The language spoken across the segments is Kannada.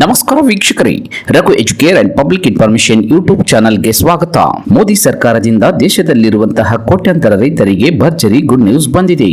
ನಮಸ್ಕಾರ ವೀಕ್ಷಕರೇ. Raghu educare and public information YouTube ಚಾನಲ್ಗೆ ಸ್ವಾಗತ. ಮೋದಿ ಸರ್ಕಾರದಿಂದ ದೇಶದಲ್ಲಿರುವಂತಹ ಕೋಟ್ಯಾಂತರ ರೈತರಿಗೆ ಭರ್ಜರಿ ಗುಡ್ ನ್ಯೂಸ್ ಬಂದಿದೆ.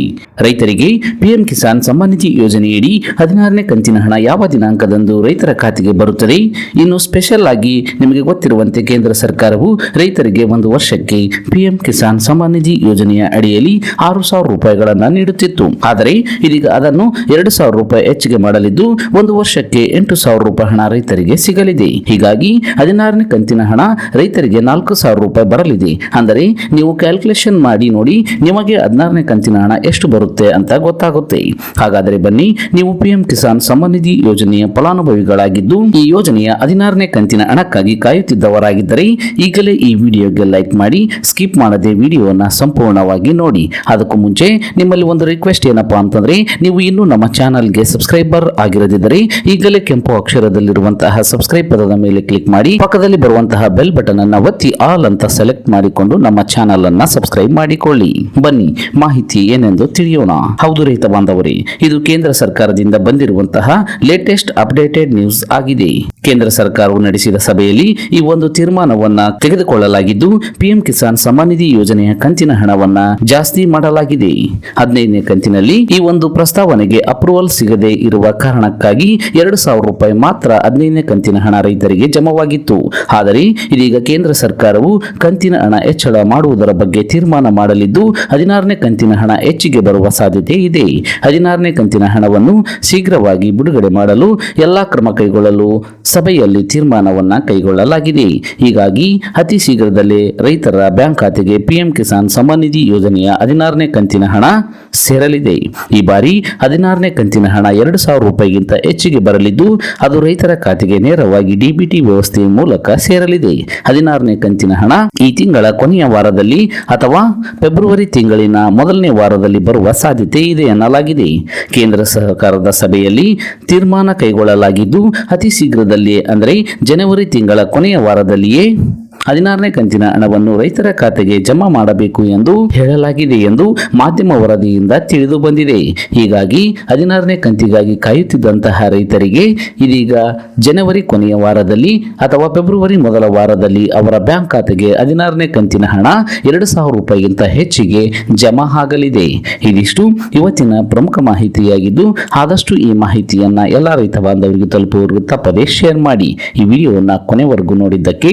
ರೈತರಿಗೆ ಪಿಎಂ ಕಿಸಾನ್ ಸಮ್ಮಾನ್ ನಿಧಿ ಯೋಜನೆಯಡಿ ಹದಿನಾರನೇ ಕಂತಿನ ಹಣ ಯಾವ ದಿನಾಂಕದಂದು ರೈತರ ಖಾತೆಗೆ ಬರುತ್ತದೆ? ಇನ್ನು ಸ್ಪೆಷಲ್ ಆಗಿ ನಿಮಗೆ ಗೊತ್ತಿರುವಂತೆ ಕೇಂದ್ರ ಸರ್ಕಾರವು ರೈತರಿಗೆ ಒಂದು ವರ್ಷಕ್ಕೆ ಪಿಎಂ ಕಿಸಾನ್ ಸಮ್ಮಾನ್ ನಿಧಿ ಯೋಜನೆಯ ಅಡಿಯಲ್ಲಿ ಆರು ಸಾವಿರ ರೂಪಾಯಿಗಳನ್ನು ನೀಡುತ್ತಿತ್ತು. ಆದರೆ ಇದೀಗ ಅದನ್ನು ಎರಡು ಸಾವಿರ ರೂಪಾಯಿ ಹೆಚ್ಚಿಗೆ ಮಾಡಲಿದ್ದು, ಒಂದು ವರ್ಷಕ್ಕೆ ಎಂಟು ಸಾವಿರ ರೂಪಾಯಿ ಹಣ ರೈತರಿಗೆ ಸಿಗಲಿದೆ. ಹೀಗಾಗಿ ಹದಿನಾರನೇ ಕಂತಿನ ಹಣ ರೈತರಿಗೆ ನಾಲ್ಕು ಸಾವಿರ ರೂಪಾಯಿ ಬರಲಿದೆ. ಅಂದರೆ ನೀವು ಕ್ಯಾಲ್ಕುಲೇಷನ್ ಮಾಡಿ ನೋಡಿ ನಿಮಗೆ ಹದಿನಾರನೇ ಕಂತಿನ ಹಣ ಎಷ್ಟು ಬರುತ್ತೆ ಅಂತ ಗೊತ್ತಾಗುತ್ತೆ. ಹಾಗಾದರೆ ಬನ್ನಿ, ನೀವು ಪಿಎಂ ಕಿಸಾನ್ ಸಮನಿಧಿ ನಿಧಿ ಯೋಜನೆಯ ಫಲಾನುಭವಿಗಳಾಗಿದ್ದು, ಈ ಯೋಜನೆಯ ಹದಿನಾರನೇ ಕಂತಿನ ಹಣಕ್ಕಾಗಿ ಕಾಯುತ್ತಿದ್ದವರಾಗಿದ್ದರೆ ಈಗಲೇ ಈ ವಿಡಿಯೋಗೆ ಲೈಕ್ ಮಾಡಿ, ಸ್ಕಿಪ್ ಮಾಡದೆ ವಿಡಿಯೋನ ಸಂಪೂರ್ಣವಾಗಿ ನೋಡಿ. ಅದಕ್ಕೂ ಮುಂಚೆ ನಿಮ್ಮಲ್ಲಿ ಒಂದು ರಿಕ್ವೆಸ್ಟ್ ಏನಪ್ಪಾ ಅಂತಂದ್ರೆ, ನೀವು ಇನ್ನೂ ನಮ್ಮ ಚಾನಲ್ಗೆ ಸಬ್ಸ್ಕ್ರೈಬರ್ ಆಗಿರದಿದ್ದರೆ ಈಗಲೇ ಕೆಂಪು ಅಕ್ಷರದಲ್ಲಿರುವಂತಹ ಸಬ್ಸ್ಕ್ರೈಬ್ ಪದದ ಮೇಲೆ ಕ್ಲಿಕ್ ಮಾಡಿ, ಪಕ್ಕದಲ್ಲಿ ಬರುವಂತಹ ಬೆಲ್ ಬಟನ್ ಅನ್ನ ಒತ್ತಿ ಆಲ್ ಅಂತ ಸೆಲೆಕ್ಟ್ ಮಾಡಿಕೊಂಡು ನಮ್ಮ ಚಾನಲ್ ಅನ್ನ ಸಬ್ಸ್ಕ್ರೈಬ್ ಮಾಡಿಕೊಳ್ಳಿ. ಬನ್ನಿ, ಮಾಹಿತಿ ಏನೆಂದು ತಿಳಿಯೋಣ. ಹೌದು ರೈತ ಬಾಂಧವರೇ, ಇದು ಕೇಂದ್ರ ಸರ್ಕಾರದಿಂದ ಬಂದಿರುವಂತಹ ಲೇಟೆಸ್ಟ್ ಅಪ್ಡೇಟೆಡ್ ನ್ಯೂಸ್ ಆಗಿದೆ. ಕೇಂದ್ರ ಸರ್ಕಾರವು ನಡೆಸಿದ ಸಭೆಯಲ್ಲಿ ಈ ಒಂದು ತೀರ್ಮಾನವನ್ನ ತೆಗೆದುಕೊಳ್ಳಲಾಗಿದ್ದು ಪಿಎಂ ಕಿಸಾನ್ ಸಮ್ಮಾನ್ ನಿಧಿ ಯೋಜನೆಯ ಕಂತಿನ ಹಣವನ್ನ ಜಾಸ್ತಿ ಮಾಡಲಾಗಿದೆ. ಹದಿನೈದನೇ ಕಂತಿನಲ್ಲಿ ಈ ಒಂದು ಪ್ರಸ್ತಾವನೆಗೆ ಅಪ್ರೂವಲ್ ಸಿಗದೆ ಇರುವ ಕಾರಣಕ್ಕಾಗಿ ಎರಡು ಸಾವಿರ ರೂಪಾಯಿ ಮಾತ್ರ ಹದಿನೈದನೇ ಕಂತಿನ ಹಣ ರೈತರಿಗೆ ಜಮವಾಗಿತ್ತು. ಆದರೆ ಇದೀಗ ಕೇಂದ್ರ ಸರ್ಕಾರವು ಕಂತಿನ ಹಣ ಹೆಚ್ಚಳ ಮಾಡುವುದರ ಬಗ್ಗೆ ತೀರ್ಮಾನ ಮಾಡಲಿದ್ದು, ಹದಿನಾರನೇ ಕಂತಿನ ಹಣ ಹೆಚ್ಚಿಗೆ ಬರುವ ಸಾಧ್ಯತೆ ಇದೆ. ಹದಿನಾರನೇ ಕಂತಿನ ಹಣವನ್ನು ಶೀಘ್ರವಾಗಿ ಬಿಡುಗಡೆ ಮಾಡಲು ಎಲ್ಲಾ ಕ್ರಮ ಕೈಗೊಳ್ಳಲು ಸಭೆಯಲ್ಲಿ ತೀರ್ಮಾನವನ್ನು ಕೈಗೊಳ್ಳಲಾಗಿದೆ. ಹೀಗಾಗಿ ಅತಿ ಶೀಘ್ರದಲ್ಲೇ ರೈತರ ಬ್ಯಾಂಕ್ ಖಾತೆಗೆ ಪಿಎಂ ಕಿಸಾನ್ ಸಮ್ಮಾನ್ ನಿಧಿ ಯೋಜನೆಯ ಹದಿನಾರನೇ ಕಂತಿನ ಹಣ ಸೇರಲಿದೆ. ಈ ಬಾರಿ ಹದಿನಾರನೇ ಕಂತಿನ ಹಣ ಎರಡು ಸಾವಿರ ರೂಪಾಯಿಗಿಂತ ಹೆಚ್ಚಿಗೆ ಬರಲಿದ್ದು, ಅದು ರೈತರ ಖಾತೆಗೆ ನೇರವಾಗಿ ಡಿಬಿಟಿ ವ್ಯವಸ್ಥೆಯ ಮೂಲಕ ಸೇರಲಿದೆ. ಹದಿನಾರನೇ ಕಂತಿನ ಹಣ ಈ ತಿಂಗಳ ಕೊನೆಯ ವಾರದಲ್ಲಿ ಅಥವಾ ಫೆಬ್ರವರಿ ತಿಂಗಳಿನ ಮೊದಲನೇ ವಾರದಲ್ಲಿ ಬರುವ ಸಾಧ್ಯತೆ ಇದೆ ಎನ್ನಲಾಗಿದೆ. ಕೇಂದ್ರ ಸರ್ಕಾರದ ಸಭೆಯಲ್ಲಿ ತೀರ್ಮಾನ ಕೈಗೊಳ್ಳಲಾಗಿದ್ದು, ಅತಿ ಶೀಘ್ರದಲ್ಲಿಯೇ ಅಂದರೆ ಜನವರಿ ತಿಂಗಳ ಕೊನೆಯ ವಾರದಲ್ಲಿಯೇ ಹದಿನಾರನೇ ಕಂತಿನ ಹಣವನ್ನು ರೈತರ ಖಾತೆಗೆ ಜಮಾ ಮಾಡಬೇಕು ಎಂದು ಹೇಳಲಾಗಿದೆ ಎಂದು ಮಾಧ್ಯಮ ವರದಿಯಿಂದ ತಿಳಿದು ಬಂದಿದೆ. ಹೀಗಾಗಿ ಹದಿನಾರನೇ ಕಂತಿಗಾಗಿ ಕಾಯುತ್ತಿದ್ದಂತಹ ರೈತರಿಗೆ ಇದೀಗ ಜನವರಿ ಕೊನೆಯ ವಾರದಲ್ಲಿ ಅಥವಾ ಫೆಬ್ರವರಿ ಮೊದಲ ವಾರದಲ್ಲಿ ಅವರ ಬ್ಯಾಂಕ್ ಖಾತೆಗೆ ಹದಿನಾರನೇ ಕಂತಿನ ಹಣ ಎರಡು ಸಾವಿರ ರೂಪಾಯಿಗಿಂತ ಹೆಚ್ಚಿಗೆ ಜಮಾ ಆಗಲಿದೆ. ಇದಿಷ್ಟು ಇವತ್ತಿನ ಪ್ರಮುಖ ಮಾಹಿತಿಯಾಗಿದ್ದು ಆದಷ್ಟು ಈ ಮಾಹಿತಿಯನ್ನ ಎಲ್ಲ ರೈತ ಬಾಂಧವರಿಗೆ ತಲುಪುವವರೆಗೂ ತಪ್ಪದೇ ಶೇರ್ ಮಾಡಿ. ಈ ವಿಡಿಯೋವನ್ನು ಕೊನೆವರೆಗೂ ನೋಡಿದ್ದಕ್ಕೆ